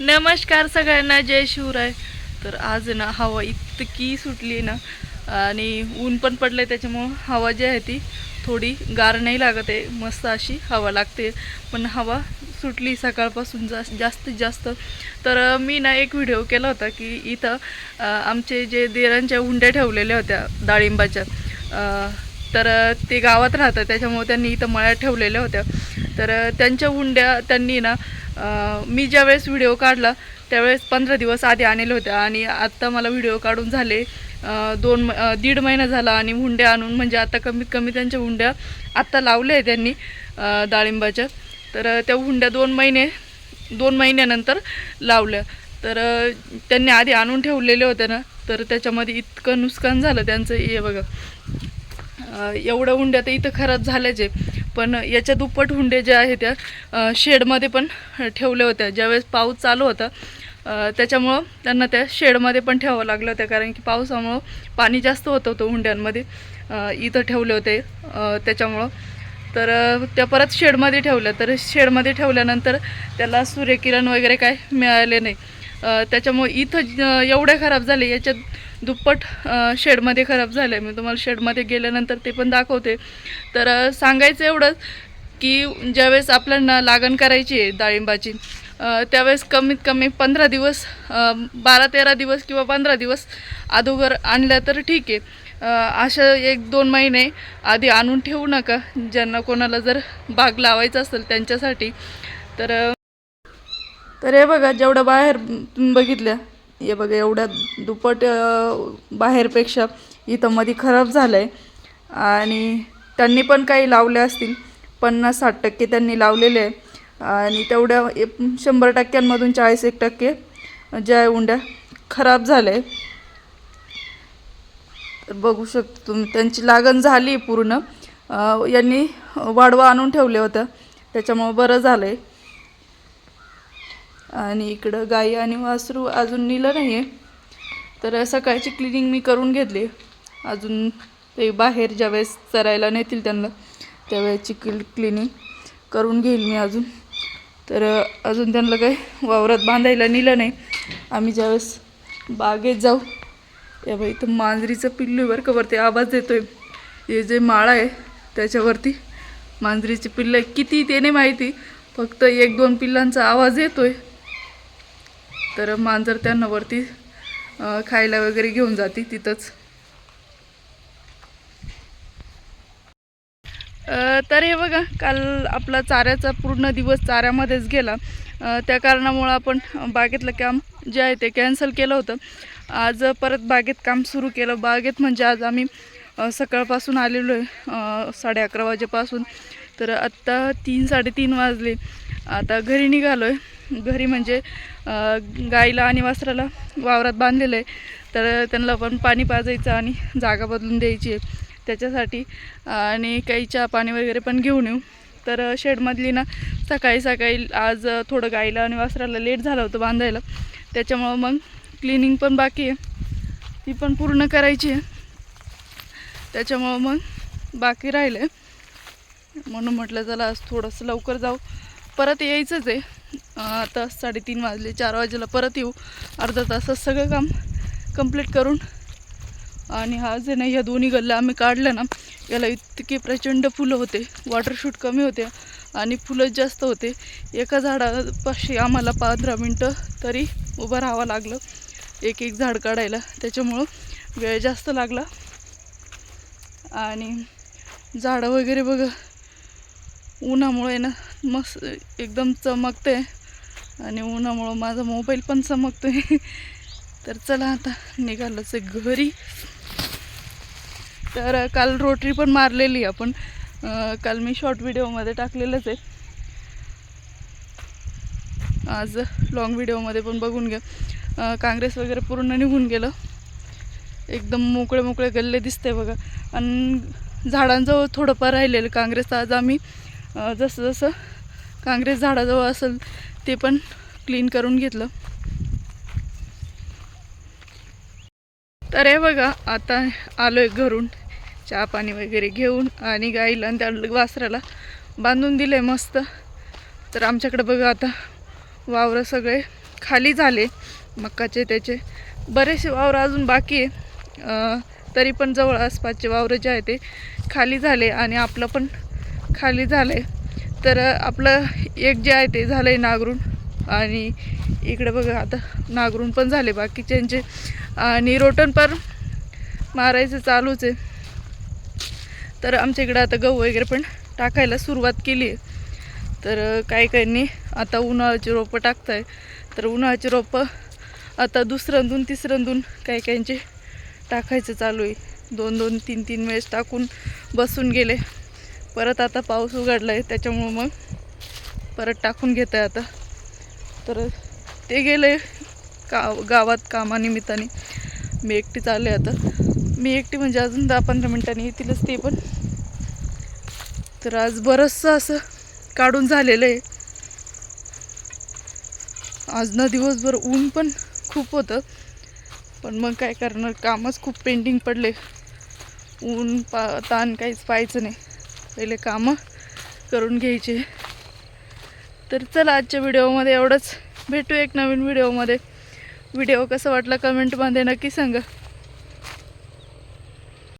नमस्कार सगळ्यांना जय शिवराय. तर आज ना हवा इतकी सुटली ना आणि ऊन पण पडलं आहे त्याच्यामुळं हवा जी आहे ती थोडी गार नाही लागत आहे. मस्त अशी हवा लागते. पण हवा सुटली सकाळपासून जास्त जास्तीत जास्त. तर मी ना एक व्हिडिओ केला होता की इथं आमचे जे देरांच्या हुंड्या ठेवलेल्या होत्या डाळिंबाच्या तर ते गावात राहतात. त्याच्यामुळे त्यांनी इथं मळ्यात ठेवलेल्या होत्या. तर त्यांच्या हुंड्या त्यांनी ना मी ज्यावेळेस व्हिडिओ काढला त्यावेळेस पंधरा दिवस आधी आणले होते आणि आत्ता मला व्हिडिओ काढून झाले दोन दीड महिना झाला आणि हुंड्या आणून म्हणजे आता कमीत कमी त्यांच्या हुंड्या आत्ता लावल्या आहे त्यांनी डाळिंबाच्या. तर त्या हुंड्या दोन महिने दोन महिन्यानंतर लावल्या. तर त्यांनी आधी आणून ठेवलेले होते ना तर त्याच्यामध्ये इतकं नुकसान झालं त्यांचं हे बघा. एवढं एवढ्या हुंड्या तर इथं खराब झाल्याचे. पण याच्या दुप्पट हुंडे ज्या आहेत त्या शेडमध्ये पण ठेवल्या होत्या. ज्यावेळेस पाऊस चालू होता त्याच्यामुळं त्यांना त्या शेडमध्ये पण ठेवावं लागलं होतं. कारण की पावसामुळं पाणी जास्त होत होतं हुंड्यांमध्ये इथं ठेवले होते. त्याच्यामुळं तर त्या परत शेडमध्ये ठेवल्या. तर शेडमध्ये ठेवल्यानंतर त्याला सूर्यकिरण वगैरे काय मिळाले नाही. त्याच्यामुळं त्याच्यामुळे इथं एवढे खराब झाले. याच्यात दुप्पट शेडमध्ये खराब झालं आहे मी तुम्हाला शेडमध्ये गेल्यानंतर ते पण दाखवते. तर सांगायचं एवढंच की ज्यावेळेस आपल्याला लागण करायची आहे डाळिंबाची त्यावेळेस कमीत कमी पंधरा दिवस बारा तेरा दिवस किंवा पंधरा दिवस अगोदर आणल्या तर ठीक आहे. अशा एक दोन महिने आधी आणून ठेवू नका. ज्यांना कोणाला जर बाग लावायचं असेल त्यांच्यासाठी. तर तर हे बघा जेवढं बाहेर तुम्ही बघितल्या हे बघा एवढ्या दुप्पट बाहेरपेक्षा इथं मध्ये खराब झालं आहे आणि त्यांनी पण काही लावले असतील पन्नास साठ टक्के त्यांनी लावलेले आहे. आणि तेवढ्या शंभर टक्क्यांमधून चाळीस एक टक्के ज्या उंड्या खराब झाल्या. आहे तर बघू शकतो तुम्ही त्यांची लागण झाली पूर्ण. यांनी वाढवा आणून ठेवले होतं. त्याच्यामुळं बरं झालं आहे आणि इकडं गाई आणि वासरू अजून नेलं नाही आहे तर सकाळची क्लिनिंग मी करून घेतली. अजून ते बाहेर ज्यावेळेस चरायला नेतील त्यांना त्यावेळेची क्लि क्लिनिंग करून घेईल मी अजून. तर अजून त्यांना काही वावरात बांधायला नेलं नाही. आम्ही ज्यावेळेस बागेत जाऊ या बाई इथं मांजरीचं पिल्लू बरं का वरती आवाज देतोय. हे जे माळा आहे त्याच्यावरती मांजरीची पिल्लं आहे. किती ते नाही माहिती फक्त एक दोन पिल्लांचा आवाज येतोय. तर मांजर त्यांना वरती खायला वगैरे घेऊन जाते तिथंच. तर हे बघा काल आपला चाऱ्याचा पूर्ण दिवस चाऱ्यामध्येच गेला. त्या कारणामुळं आपण बागेतलं काम जे आहे ते कॅन्सल केलं होतं. आज परत बागेत काम सुरू केलं. बागेत म्हणजे आज आम्ही सकाळपासून आलेलो आहे. साडे अकरा वाजेपासून. तर आत्ता तीन साडेतीन वाजले. आता घरी निघालो आहे घरी म्हणजे गाईला आणि वासराला वावरात बांधलेलं आहे. तर त्यांना पण पाणी पाजायचं आणि जागा बदलून द्यायची आहे. त्याच्यासाठी आणि काही चहा पाणी वगैरे पण घेऊन येऊ. तर शेडमधली ना सकाळी सकाळी आज थोडं गाईला आणि वासराला लेट झालं होतं बांधायला. त्याच्यामुळं मग क्लिनिंग पण बाकी आहे. ती पण पूर्ण करायची आहे. त्याच्यामुळं मग बाकी राहिलं आहे म्हणून म्हटलं चला आज थोडंसं लवकर जाऊ. परत यायचंच आहे. आता साडेतीन वाजले चार वाजेला परत येऊ. अर्धा तासात सगळं काम कंप्लीट करून. आणि हा जे नाही या दोन्ही गल्ल्या आम्ही काढल्या ना याला इतके प्रचंड फुलं होते. वॉटरशूट कमी होते आणि फुलं जास्त होते. एका झाडापाशी आम्हाला पंधरा मिनटं तरी उभं राहावं लागलं. एक एक झाड काढायला. त्याच्यामुळं वेळ जास्त लागला. आणि झाडं वगैरे बघा उन्हामुळे ना मस्त एकदम चमकते आणि उन्हामुळं माझा मोबाईल पण चमकतो आहे तर चला आता निघालंच आहे घरी. तर काल रोटरी पण मारलेली आहे आपण काल मी शॉर्ट व्हिडिओमध्ये टाकलेलंच आहे. आज लॉंग व्हिडिओमध्ये पण बघून घ्या. काँग्रेस वगैरे पूर्ण निघून गेलं. एकदम मोकळे मोकळे गल्ले दिसते बघा. आणि झाडांजवळ थोडंफार राहिलेलं काँग्रेस. आज आम्ही जसं जसं काँग्रेस झाडाजवळ असेल ते पण क्लीन करून घेतलं. तर हे बघा आता आलो आहे घरून. चहा पाणी वगैरे घेऊन आणि गाईला आणि त्या वासराला बांधून दिलं आहे मस्त. तर आमच्याकडे बघा आता वावरं सगळे खाली झाले मक्काचे त्याचे. बरेचसे वावर अजून बाकी आहे. तरी पण जवळ आसपासचे वावरं जे आहे ते खाली झाले आणि आपलं पण खाली झालं आहे तर आपलं एक जे आहे ते झालं आहे नागरून. आणि इकडे बघा आता नागरून पण झाले बाकीच्यांचे. आणि रोटन पण मारायचं चालूच आहे. तर आमच्या इकडं आता गहू वगैरे पण टाकायला सुरुवात केली आहे. तर काही काहींनी आता उन्हाळ्याची रोपं टाकताय. तर उन्हाळ्याची रोपं आता दुसऱ्यांदून तिसऱ्यांदून काही काहींचे टाकायचं चालू आहे. दोन दोन तीन तीन वेळेस टाकून बसून गेले. परत आता पाऊस उघडला आहे त्याच्यामुळं मग परत टाकून घेत आहे आता. तर ते गेले का गावात कामानिमित्ताने. मी एकटी चालले आता. मी एकटी म्हणजे अजून दहा पंधरा मिनिटांनी येतीलच ते पण. तर आज बरंचसं असं काढून झालेलं आहे. आज ना दिवसभर ऊन पण खूप होतं. पण मग काय करणार? कामच खूप पेंडिंग पडले. ऊन पा ताण काहीच पाहायचं नाही. पहिले कामं करून घ्यायचे. तर चला आजच्या व्हिडिओमध्ये एवढंच. भेटू एक नवीन व्हिडिओमध्ये. व्हिडिओ कसा वाटला कमेंटमध्ये नक्की सांगा.